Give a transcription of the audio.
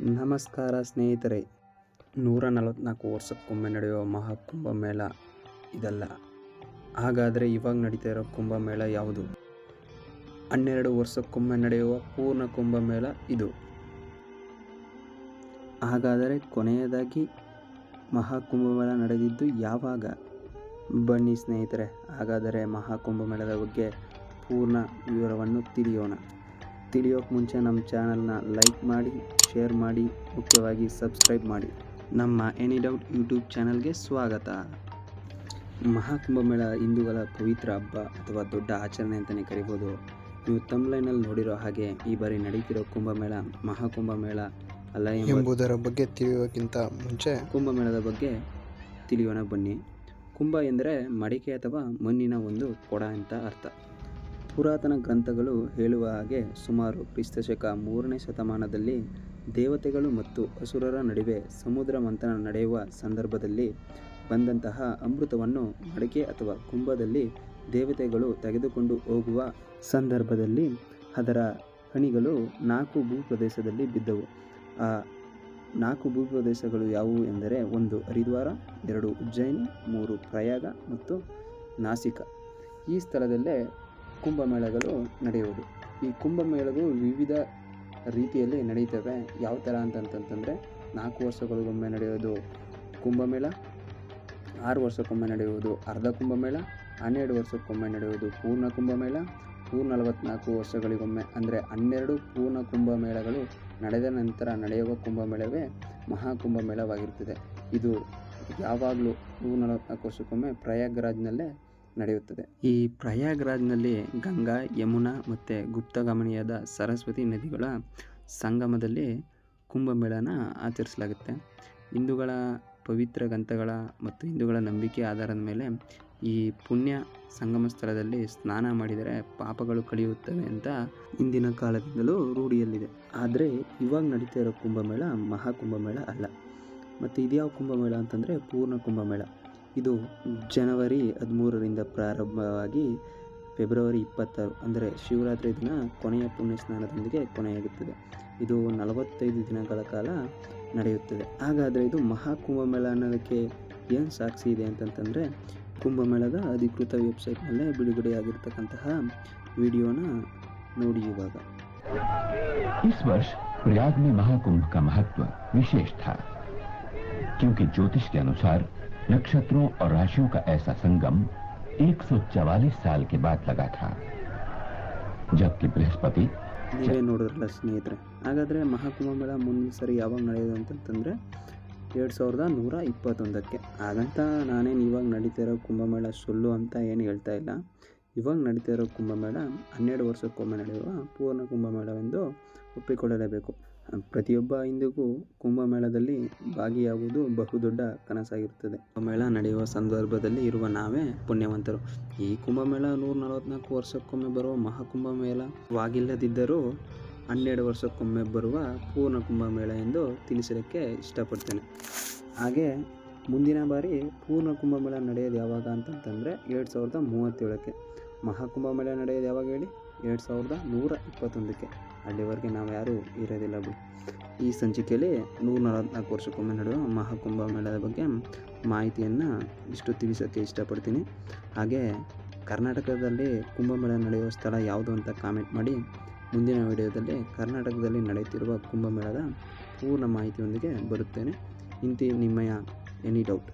ನಮಸ್ಕಾರ ಸ್ನೇಹಿತರೆ. ನೂರ ನಲವತ್ತ್ನಾಲ್ಕು ವರ್ಷಕ್ಕೊಮ್ಮೆ ನಡೆಯುವ ಮಹಾಕುಂಭ ಮೇಳ ಇದಲ್ಲ. ಹಾಗಾದರೆ ಇವಾಗ ನಡೀತಾ ಇರೋ ಕುಂಭಮೇಳ ಯಾವುದು? ಹನ್ನೆರಡು ವರ್ಷಕ್ಕೊಮ್ಮೆ ನಡೆಯುವ ಪೂರ್ಣ ಕುಂಭಮೇಳ ಇದು. ಹಾಗಾದರೆ ಕೊನೆಯದಾಗಿ ಮಹಾಕುಂಭಮೇಳ ನಡೆದಿದ್ದು ಯಾವಾಗ? ಬನ್ನಿ ಸ್ನೇಹಿತರೆ, ಹಾಗಾದರೆ ಮಹಾಕುಂಭಮೇಳದ ಬಗ್ಗೆ ಪೂರ್ಣ ವಿವರವನ್ನು ತಿಳಿಯೋಣ. ತಿಳಿಯೋಕೆ ಮುಂಚೆ ನಮ್ಮ ಚಾನಲ್ನ ಲೈಕ್ ಮಾಡಿ ಶೇರ್ ಮಾಡಿ ಮುಖ್ಯವಾಗಿ ಸಬ್ಸ್ಕ್ರೈಬ್ ಮಾಡಿ. ನಮ್ಮ ಎನಿ ಡೌಟ್ ಯೂಟ್ಯೂಬ್ ಚಾನಲ್ಗೆ ಸ್ವಾಗತ. ಮಹಾಕುಂಭಮೇಳ ಹಿಂದೂಗಳ ಪವಿತ್ರ ಹಬ್ಬ ಅಥವಾ ದೊಡ್ಡ ಆಚರಣೆ ಅಂತಲೇ ಕರಿಬೋದು. ನೀವು ತಮ್ಲೈನಲ್ಲಿ ನೋಡಿರೋ ಹಾಗೆ ಈ ಬಾರಿ ನಡೀತಿರೋ ಕುಂಭಮೇಳ ಮಹಾಕುಂಭಮೇಳ ಅಲ್ಲ ಎಂಬುದರ ಬಗ್ಗೆ ತಿಳಿಯೋಕ್ಕಿಂತ ಮುಂಚೆ ಕುಂಭಮೇಳದ ಬಗ್ಗೆ ತಿಳಿಯೋಣ ಬನ್ನಿ. ಕುಂಭ ಎಂದರೆ ಮಡಿಕೆ ಅಥವಾ ಮಣ್ಣಿನ ಒಂದು ಕೊಡ ಅಂತ ಅರ್ಥ. ಪುರಾತನ ಗ್ರಂಥಗಳು ಹೇಳುವ ಹಾಗೆ ಸುಮಾರು ಕ್ರಿಸ್ತಶಕ ಮೂರನೇ ಶತಮಾನದಲ್ಲಿ ದೇವತೆಗಳು ಮತ್ತು ಅಸುರರ ನಡುವೆ ಸಮುದ್ರ ಮಂಥನ ನಡೆಯುವ ಸಂದರ್ಭದಲ್ಲಿ ಬಂದಂತಹ ಅಮೃತವನ್ನು ಮಡಿಕೆ ಅಥವಾ ಕುಂಭದಲ್ಲಿ ದೇವತೆಗಳು ತೆಗೆದುಕೊಂಡು ಹೋಗುವ ಸಂದರ್ಭದಲ್ಲಿ ಅದರ ಹಣಿಗಳು ನಾಲ್ಕು ಭೂಪ್ರದೇಶದಲ್ಲಿ ಬಿದ್ದವು. ಆ ನಾಲ್ಕು ಭೂಪ್ರದೇಶಗಳು ಯಾವುವು ಎಂದರೆ ಒಂದು ಹರಿದ್ವಾರ, ಎರಡು ಉಜ್ಜಯಿನಿ, ಮೂರು ಪ್ರಯಾಗ ಮತ್ತು ನಾಸಿಕ. ಈ ಸ್ಥಳದಲ್ಲೇ ಕುಂಭಮೇಳಗಳು ನಡೆಯುವುದು. ಈ ಕುಂಭಮೇಳಗಳು ವಿವಿಧ ರೀತಿಯಲ್ಲಿ ನಡೀತವೆ. ಯಾವ ಥರ ಅಂತಂತಂತಂದರೆ ನಾಲ್ಕು ವರ್ಷಗಳಿಗೊಮ್ಮೆ ನಡೆಯೋದು ಕುಂಭಮೇಳ, ಆರು ವರ್ಷಕ್ಕೊಮ್ಮೆ ನಡೆಯುವುದು ಅರ್ಧ ಕುಂಭಮೇಳ, ಹನ್ನೆರಡು ವರ್ಷಕ್ಕೊಮ್ಮೆ ನಡೆಯುವುದು ಪೂರ್ಣ ಕುಂಭಮೇಳ, ಪೂರ್ಣ ನಲವತ್ತ್ನಾಲ್ಕು ವರ್ಷಗಳಿಗೊಮ್ಮೆ, ಅಂದರೆ ಹನ್ನೆರಡು ಪೂರ್ಣ ಕುಂಭಮೇಳಗಳು ನಡೆದ ನಂತರ ನಡೆಯುವ ಕುಂಭಮೇಳವೇ ಮಹಾಕುಂಭಮೇಳವಾಗಿರುತ್ತದೆ ಇದು ಯಾವಾಗಲೂ ನೂರ ನಲವತ್ತ್ನಾಲ್ಕು ವರ್ಷಕ್ಕೊಮ್ಮೆ ಪ್ರಯಾಗ್ರಾಜ್ನಲ್ಲೇ ನಡೆಯುತ್ತದೆ. ಈ ಪ್ರಯಾಗ್ರಾಜ್ನಲ್ಲಿ ಗಂಗಾ, ಯಮುನಾ ಮತ್ತು ಗುಪ್ತಗಮನಿಯಾದ ಸರಸ್ವತಿ ನದಿಗಳ ಸಂಗಮದಲ್ಲಿ ಕುಂಭಮೇಳನ ಆಚರಿಸಲಾಗುತ್ತೆ. ಹಿಂದೂಗಳ ಪವಿತ್ರ ಗ್ರಂಥಗಳ ಮತ್ತು ಹಿಂದೂಗಳ ನಂಬಿಕೆ ಆಧಾರದ ಮೇಲೆ ಈ ಪುಣ್ಯ ಸಂಗಮ ಸ್ಥಳದಲ್ಲಿ ಸ್ನಾನ ಮಾಡಿದರೆ ಪಾಪಗಳು ಕಳೆಯುತ್ತವೆ ಅಂತ ಹಿಂದಿನ ಕಾಲದಿಂದಲೂ ರೂಢಿಯಲ್ಲಿದೆ. ಆದರೆ ಇವಾಗ ನಡೀತಾ ಇರೋ ಕುಂಭಮೇಳ ಮಹಾಕುಂಭಮೇಳ ಅಲ್ಲ. ಮತ್ತು ಇದ್ಯಾವ ಕುಂಭಮೇಳ ಅಂತಂದರೆ ಪೂರ್ಣ ಕುಂಭಮೇಳ. ಇದು ಜನವರಿ ಹದಿಮೂರರಿಂದ ಪ್ರಾರಂಭವಾಗಿ ಫೆಬ್ರವರಿ ಇಪ್ಪತ್ತಾರು ಅಂದರೆ ಶಿವರಾತ್ರಿ ದಿನ ಕೊನೆಯ ಪುಣ್ಯ ಸ್ನಾನದೊಂದಿಗೆ ಕೊನೆಯಾಗುತ್ತದೆ ಇದು ನಲವತ್ತೈದು ದಿನಗಳ ಕಾಲ ನಡೆಯುತ್ತದೆ ಹಾಗಾದರೆ ಇದು ಮಹಾಕುಂಭಮೇಳ ಅನ್ನೋದಕ್ಕೆ ಏನು ಸಾಕ್ಷಿ ಇದೆ ಅಂತಂತಂದರೆ ಕುಂಭಮೇಳದ ಅಧಿಕೃತ ವೆಬ್ಸೈಟ್ನಲ್ಲೇ ಬಿಡುಗಡೆಯಾಗಿರ್ತಕ್ಕಂತಹ ವಿಡಿಯೋನ ನೋಡಿ ಇವಾಗ इस वर्ष प्रयाग में महाकुंभ का महत्व विशेष था क्योंकि ज्योतिष के अनुसार नक्षत्रों और राशियों का ऐसा संगम 144 साल के बाद लगा था जबकि बृहस्पति ನೀವೇ ನೋಡಿದ್ರಲ್ಲ ಸ್ನೇಹಿತರೆ ಹಾಗಾದರೆ ಮಹಾಕುಂಭಮೇಳ ಮುಂದಿನ ಸರಿ ಯಾವಾಗ ನಡೆಯೋದು ಅಂತಂತಂದರೆ ಎರಡು ಸಾವಿರದ ನೂರ ಇಪ್ಪತ್ತೊಂದಕ್ಕೆ ಹಾಗಂತ ನಾನೇನು ಇವಾಗ ನಡೀತಾ ಇರೋ ಕುಂಭಮೇಳ ಸುಳ್ಳು ಅಂತ ಏನು ಹೇಳ್ತಾ ಇಲ್ಲ ಇವಾಗ ನಡೀತಾ ಇರೋ ಕುಂಭಮೇಳ ಹನ್ನೆರಡು ವರ್ಷಕ್ಕೊಮ್ಮೆ ನಡೆಯುವ ಪೂರ್ಣ ಕುಂಭಮೇಳವೆಂದು ಒಪ್ಪಿಕೊಳ್ಳಲೇಬೇಕು ಪ್ರತಿಯೊಬ್ಬ ಹಿಂದೂಗೂ ಕುಂಭಮೇಳದಲ್ಲಿ ಭಾಗಿಯಾಗುವುದು ಬಹುದೊಡ್ಡ ಕನಸಾಗಿರುತ್ತದೆ. ಕುಂಭಮೇಳ ನಡೆಯುವ ಸಂದರ್ಭದಲ್ಲಿ ಇರುವ ನಾವೇ ಪುಣ್ಯವಂತರು. ಈ ಕುಂಭಮೇಳ ನೂರ ನಲವತ್ನಾಲ್ಕು ವರ್ಷಕ್ಕೊಮ್ಮೆ ಬರುವ ಮಹಾಕುಂಭಮೇಳವಾಗಿಲ್ಲದಿದ್ದರೂ ಹನ್ನೆರಡು ವರ್ಷಕ್ಕೊಮ್ಮೆ ಬರುವ ಪೂರ್ಣ ಕುಂಭಮೇಳ ಎಂದು ತಿಳಿಸಲಿಕ್ಕೆ ಇಷ್ಟಪಡ್ತೇನೆ. ಹಾಗೆ ಮುಂದಿನ ಬಾರಿ ಪೂರ್ಣ ಕುಂಭಮೇಳ ನಡೆಯೋದು ಯಾವಾಗ ಅಂತಂತಂದರೆ ಎರಡು ಸಾವಿರದ ಮೂವತ್ತೇಳಕ್ಕೆ. ಮಹಾಕುಂಭಮೇಳ ನಡೆಯೋದು ಯಾವಾಗ ಹೇಳಿ? ಎರಡು ಸಾವಿರದ ನೂರ ಇಪ್ಪತ್ತೊಂದಕ್ಕೆ ಅಲ್ಲಿವರೆಗೆ ನಾವು ಯಾರೂ ಇರೋದಿಲ್ಲ ಬಿಡಿ. ಈ ಸಂಚಿಕೆಯಲ್ಲಿ ನೂರ ನಲವತ್ತ್ನಾಲ್ಕು ವರ್ಷಕ್ಕೊಮ್ಮೆ ನಡೆಯುವ ಮಹಾಕುಂಭಮೇಳದ ಬಗ್ಗೆ ಮಾಹಿತಿಯನ್ನು ಇಷ್ಟು ತಿಳಿಸೋಕ್ಕೆ ಇಷ್ಟಪಡ್ತೀನಿ. ಹಾಗೆ ಕರ್ನಾಟಕದಲ್ಲಿ ಕುಂಭಮೇಳ ನಡೆಯುವ ಸ್ಥಳ ಯಾವುದು ಅಂತ ಕಾಮೆಂಟ್ ಮಾಡಿ. ಮುಂದಿನ ವಿಡಿಯೋದಲ್ಲಿ ಕರ್ನಾಟಕದಲ್ಲಿ ನಡೆಯುತ್ತಿರುವ ಕುಂಭಮೇಳದ ಪೂರ್ಣ ಮಾಹಿತಿಯೊಂದಿಗೆ ಬರುತ್ತೇನೆ. ಇಂತಿ ನಿಮ್ಮಯ ಎನಿ ಡೌಟ್